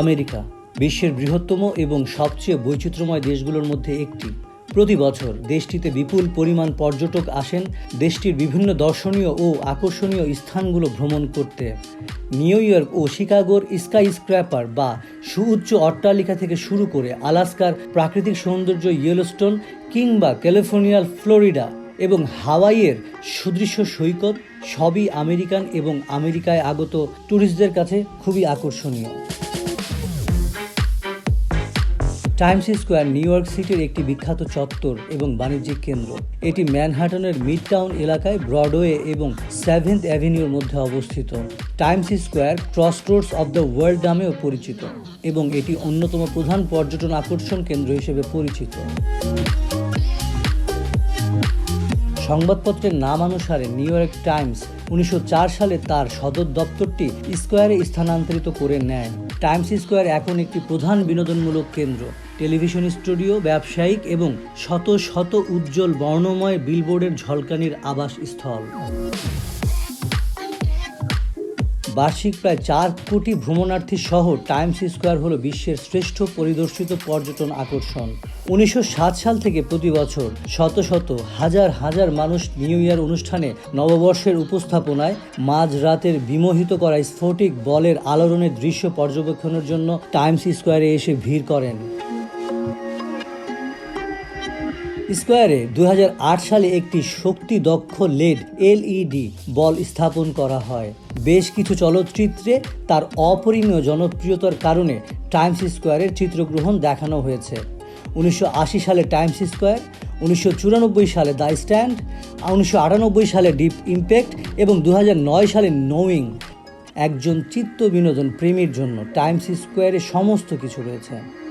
America, বিশ্বের বৃহত্তম এবং সবচেয়ে বৈচিত্র্যময় দেশগুলোর মধ্যে একটি। প্রতি বছর দেশটিতে বিপুল পরিমাণ পর্যটক আসেন, দেশটির বিভিন্ন দর্শনীয় ও আকর্ষণীয় স্থানগুলো ভ্রমণ করতে। নিউ ইয়র্ক ও শিকাগোর স্কাই স্ক্র্যাপার বা সুউচ্চ অট্টালিকা থেকে শুরু করে আলাস্কার প্রাকৃতিক সৌন্দর্য ইয়েলোস্টোন কিংবা ক্যালিফোর্নিয়ার ফ্লোরিডা এবং হাওয়াইয়ের সুদৃশ্য সৈকত সবই আমেরিকান এবং আমেরিকায় আগত ট্যুরিস্টদের কাছে খুবই আকর্ষণীয়। টাইমস স্কোয়ার নিউ ইয়র্ক সিটির একটি বিখ্যাত চত্বর এবং বাণিজ্যিক কেন্দ্র। এটি ম্যানহাটনের মিড টাউন এলাকায় ব্রডওয়ে এবং সেভেন্থ অ্যাভিনিউর মধ্যে অবস্থিত। Times Square crossroads of the world নামেও পরিচিত এবং এটি অন্যতম প্রধান পর্যটন আকর্ষণ কেন্দ্র হিসেবে পরিচিত। সংবাদপত্রের নাম অনুসারে নিউ ইয়র্ক টাইমস উনিশশো চার সালে তার সদর দপ্তরটি স্কোয়ারে স্থানান্তরিত করে নেয়। টাইমস স্কোয়ার এখন একটি প্রধান বিনোদনমূলক কেন্দ্র। টেলিভিশন স্টুডিও, ব্যবসায়িক এবং শত শত উজ্জ্বল বর্ণময় বিলবোর্ডের ঝলকানির আবাস স্থল বার্ষিক প্রায় চার কোটি ভ্রমণার্থী সহ টাইমস স্কোয়ার হলো বিশ্বের শ্রেষ্ঠ পরিদর্শিত পর্যটন আকর্ষণ। উনিশশো সাত সাল থেকে প্রতি বছর শত শত, হাজার হাজার মানুষ নিউ ইয়ার অনুষ্ঠানে নববর্ষের উপস্থাপনায় মাঝ রাতের বিমোহিত করা স্ফটিক বলের আলোড়নের দৃশ্য পর্যবেক্ষণের জন্য টাইমস স্কোয়ারে এসে ভিড় করেন। স্কোয়ারে দু হাজার আট সালে একটি শক্তি দক্ষ লেড এলইডি বল স্থাপন করা হয়। বেশ কিছু চলচ্চিত্রে তার অপরিমেয় জনপ্রিয়তার কারণে টাইমস স্কোয়ারের চিত্রগ্রহণ দেখানো হয়েছে। উনিশশো আশি সালে টাইমস স্কোয়ার, উনিশশো চুরানব্বই সালে দ্য স্ট্যান্ড, উনিশশো আটানব্বই সালে ডিপ ইম্প্যাক্ট এবং দু হাজার নয় সালে নোয়িং। একজন চিত্ত বিনোদন প্রেমীর জন্য টাইমস স্কোয়ারে সমস্ত কিছু রয়েছে।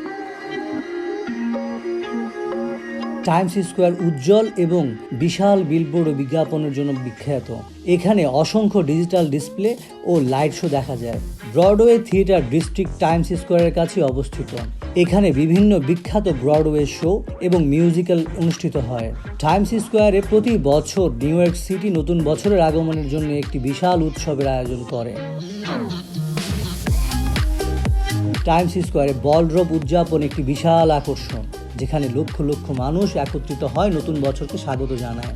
টাইমস স্কোয়ার উজ্জ্বল এবং বিশাল বিলবোর্ড ও বিজ্ঞাপনের জন্য বিখ্যাত। এখানে অসংখ্য ডিজিটাল ডিসপ্লে ও লাইট শো দেখা যায়। ব্রডওয়ে থিয়েটার ডিস্ট্রিক্ট টাইমস স্কোয়ারের কাছে অবস্থিত। এখানে বিভিন্ন বিখ্যাত ব্রডওয়ে শো এবং মিউজিক্যাল অনুষ্ঠিত হয়। টাইমস স্কোয়ারে প্রতি বছর নিউ ইয়র্ক সিটি নতুন বছরের আগমনের জন্য একটি বিশাল উৎসবের আয়োজন করে। টাইমস স্কোয়ারে বল ড্রপ উদযাপন একটি বিশাল আকর্ষণ। যেখানে লক্ষ লক্ষ মানুষ একত্রিত হয়, নতুন বছরকে স্বাগত জানায়।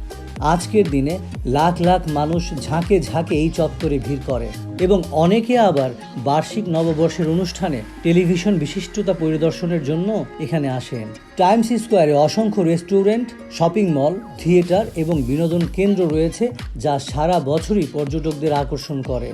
আজকের দিনে লাখ লাখ মানুষ ঝাঁকে ঝাঁকে এই চত্বরে ভিড় করে এবং অনেকে আবার বার্ষিক নববর্ষের অনুষ্ঠানে টেলিভিশন বিশিষ্টতা পরিদর্শনের জন্য এখানে আসেন। টাইমস স্কোয়ারে অসংখ্য রেস্টুরেন্ট, শপিং মল, থিয়েটার এবং বিনোদন কেন্দ্র রয়েছে যা সারা বছরই পর্যটকদের আকর্ষণ করে।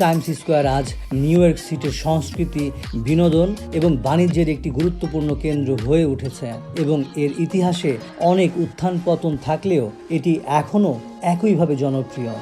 টাইমস স্কোয়ার আজ নিউ ইয়র্ক সিটির সংস্কৃতি, বিনোদন এবং বাণিজ্যের একটি গুরুত্বপূর্ণ কেন্দ্র হয়ে উঠেছে এবং এর ইতিহাসে অনেক উত্থান পতন থাকলেও এটি এখনও একইভাবে জনপ্রিয়।